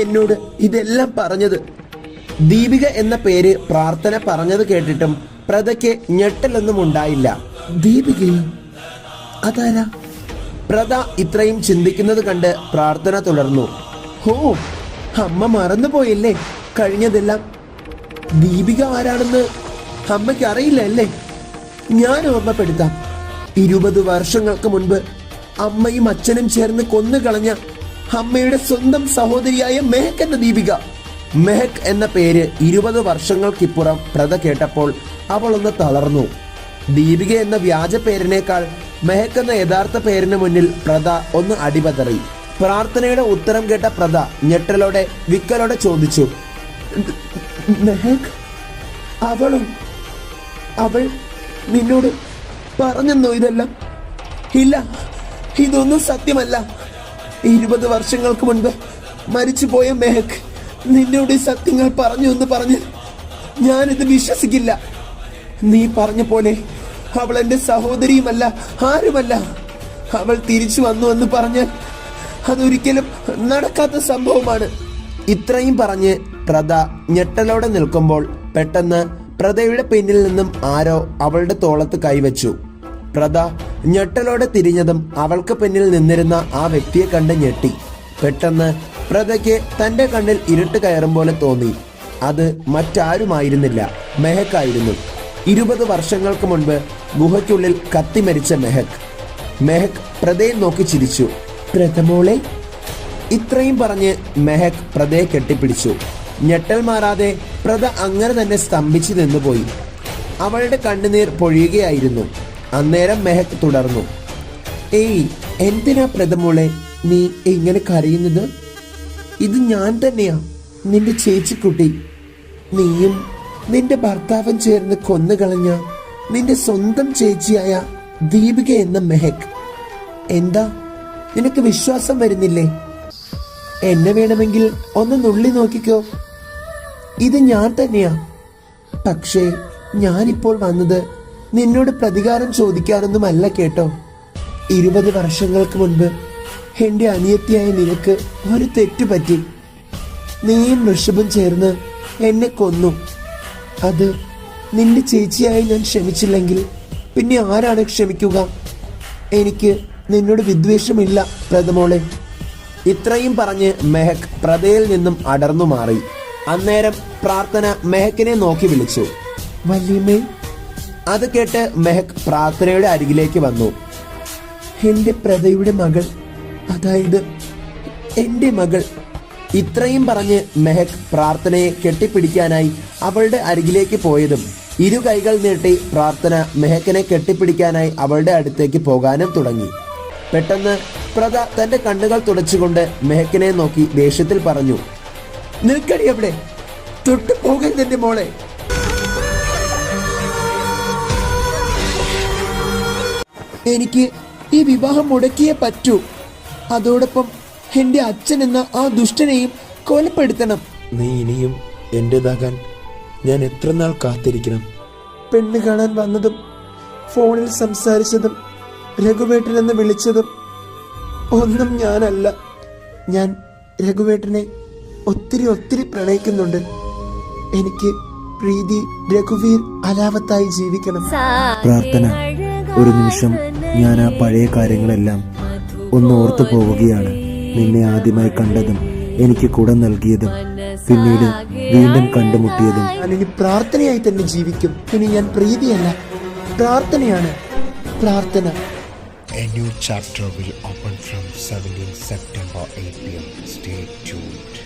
എന്നോട് ഇതെല്ലാം പറഞ്ഞത്. ദീപിക എന്ന പേര് പ്രാർത്ഥന പറഞ്ഞത് കേട്ടിട്ടും പ്രതയ്ക്ക് ഞെട്ടലൊന്നും ഉണ്ടായില്ല. ദീപികയോ അതാരാ? പ്രത ഇത്രയും ചിന്തിക്കുന്നത് കണ്ട് പ്രാർത്ഥന തുടർന്നു. ഹോ അമ്മ മറന്നുപോയല്ലേ? കഴിഞ്ഞതെല്ലാം ദീപിക ആരാണെന്ന് അമ്മയ്ക്ക് അറിയില്ല അല്ലേ? ഞാൻ ഓർമ്മപ്പെടുത്താം. ഇരുപത് വർഷങ്ങൾക്ക് മുൻപ് അമ്മയും അച്ഛനും ചേർന്ന് കൊന്നുകളഞ്ഞ അമ്മയുടെ സ്വന്തം സഹോദരിയായ മെഹക് എന്ന ദീപിക. മെഹക് എന്ന പേര് ഇരുപത് വർഷങ്ങൾക്കിപ്പുറം പ്രത കേട്ടപ്പോൾ അവൾ ഒന്ന് തളർന്നു. ദീപിക എന്ന വ്യാജ പേരിനേക്കാൾ മെഹക് എന്ന യഥാർത്ഥ പേരിന് മുന്നിൽ പ്രത ഒന്ന് അടിപതറി. പ്രാർത്ഥനയുടെ ഉത്തരം കേട്ട പ്രത ഞെട്ടലോടെ വിക്കലോടെ ചോദിച്ചു മെഹക് അവളും അവൾ നിന്നോട് പറഞ്ഞെന്നോ ഇതെല്ലാം? ഇല്ല ഇതൊന്നും സത്യമല്ല. ഇരുപത് വർഷങ്ങൾക്ക് മുൻപ് മരിച്ചുപോയ മെഹക് നിന്നോട് സത്യങ്ങൾ പറഞ്ഞു എന്ന് പറഞ്ഞ് ഞാനിത് വിശ്വസിക്കില്ല. നീ പറഞ്ഞ പോലെ അവൾ എന്റെ സഹോദരിയുമല്ല ആരുമല്ല. അവൾ തിരിച്ചു വന്നു എന്ന് പറഞ്ഞാൽ അതൊരിക്കലും നടക്കാത്ത സംഭവമാണ്. ഇത്രയും പറഞ്ഞ് പ്രത ഞെട്ടലോടെ നിൽക്കുമ്പോൾ പെട്ടെന്ന് പ്രതയുടെ പിന്നിൽ നിന്നും ആരോ അവളുടെ തോളത്ത് കൈവച്ചു. പ്രത ഞെട്ടലോടെ തിരിഞ്ഞതും അവൾക്ക് പിന്നിൽ നിന്നിരുന്ന ആ വ്യക്തിയെ കണ്ട് ഞെട്ടി. പെട്ടെന്ന് പ്രതയ്ക്ക് തന്റെ കണ്ണിൽ ഇരുട്ട് കയറും പോലെ തോന്നി. അത് മറ്റാരുമായിരുന്നില്ല. മെഹക്കായിരുന്നു. ഇരുപത് വർഷങ്ങൾക്ക് മുൻപ് ഗുഹയ്ക്കുള്ളിൽ കത്തിമരിച്ച മെഹക്. മെഹക് പ്രതയെ നോക്കി ചിരിച്ചു. പ്രഥമോളെ? ഇത്രയും പറഞ്ഞ് മെഹക് പ്രതയെ കെട്ടിപ്പിടിച്ചു. ഞെട്ടൽ മാറാതെ പ്രത അങ്ങനെ തന്നെ സ്തംഭിച്ചു നിന്നുപോയി. അവളുടെ കണ്ണുനീർ പൊഴിയുകയായിരുന്നു. അന്നേരം മെഹക് തുടർന്നു. ഏയ് എന്തിനാ പ്രഥമോളെ നീ ഇങ്ങനെ കരയുന്നത്? ഇത് ഞാൻ തന്നെയാ നിന്റെ ചേച്ചിക്കുട്ടി. നീയും നിന്റെ ഭർത്താവും ചേർന്ന് കൊന്നുകളഞ്ഞ നിന്റെ സ്വന്തം ചേച്ചിയായ ദീപിക എന്ന മെഹക്. എന്താ? നിനക്ക് വിശ്വാസം വരുന്നില്ലേ? എന്നെ വേണമെങ്കിൽ ഒന്ന് നുള്ളി നോക്കിക്കോ. ഇത് ഞാൻ തന്നെയാ. പക്ഷേ ഞാനിപ്പോൾ വന്നത് നിന്നോട് പ്രതികാരം ചോദിക്കാനൊന്നുമല്ല കേട്ടോ. ഇരുപത് വർഷങ്ങൾക്ക് മുൻപ് എന്റെ അനിയത്തിയായ നിനക്ക് ഒരു തെറ്റ് പറ്റി. നീയും ഋഷഭും ചേർന്ന് എന്നെ കൊന്നു. അത് നിന്റെ ചേച്ചിയായി ഞാൻ ക്ഷമിച്ചില്ലെങ്കിൽ പിന്നെ ആരാണ് ക്ഷമിക്കുക? എനിക്ക് നിന്നോട് വിദ്വേഷമില്ല പ്രഥമോളെ. ഇത്രയും പറഞ്ഞ് മെഹക് പ്രതയിൽ നിന്നും അടർന്നു മാറി. അന്നേരം പ്രാർത്ഥന മെഹക്കിനെ നോക്കി വിളിച്ചു. വല്യമ്മേ അത് കേട്ട് മെഹക് പ്രാർത്ഥനയുടെ അരികിലേക്ക് വന്നു. എന്റെ പ്രതയുടെ മകൾ അതായത് എന്റെ മകൾ ഇത്രയും പറഞ്ഞ് മെഹക് പ്രാർത്ഥനയെ കെട്ടിപ്പിടിക്കാനായി അവളുടെ അരികിലേക്ക് പോയതും ഇരു കൈകൾ നീട്ടി പ്രാർത്ഥന മെഹക്കിനെ കെട്ടിപ്പിടിക്കാനായി അവളുടെ അടുത്തേക്ക് പോകാനും തുടങ്ങി. പെട്ടെന്ന് പ്രത തന്റെ കണ്ണുകൾ തുടച്ചുകൊണ്ട് മെഹക്കിനെ നോക്കി ദേഷ്യത്തിൽ പറഞ്ഞു നിൽക്കടി അവിടെ തൊട്ടു പോകരുത് എന്റെ മോളെ. എനിക്ക് ഈ വിവാഹം മുടക്കിയേ പറ്റൂ. അതോടൊപ്പം എന്റെ അച്ഛൻ എന്ന ആ ദുഷ്ടനെയും കൊലപ്പെടുത്തണം. നീ ഇനിയും എന്റേതാകാൻ ഞാൻ എത്ര നാൾ കാത്തിരിക്കണം? പെണ്ണ് കാണാൻ വന്നതും ഫോണിൽ സംസാരിച്ചതും രഘുവേട്ടൻ എന്ന് വിളിച്ചതും ഒന്നും ഞാനല്ല. ഞാൻ രഘുവേട്ടനെ ഒത്തിരി ഒത്തിരി പ്രണയിക്കുന്നുണ്ട്. എനിക്ക് പ്രീതി രഘുവീർ അലാവത്തായി ജീവിക്കണം. പ്രാർത്ഥന. ഒരു നിമിഷം. ഞാൻ ആ പഴയ കാര്യങ്ങളെല്ലാം ഒന്ന് ഓർത്തു പോവുകയാണ്. നിന്നെ ആദ്യമായി കണ്ടതും എനിക്ക് കൂടെ നൽകിയതും പിന്നീട് വീണ്ടും കണ്ടുമുട്ടിയതും. ഞാൻ പ്രാർത്ഥനയായി തന്നെ ജീവിക്കും. ഇനി ഞാൻ പ്രീതിയല്ല പ്രാർത്ഥനയാണ്. പ്രാർത്ഥന. A new chapter will open from 17 September 8 pm. Stay tuned.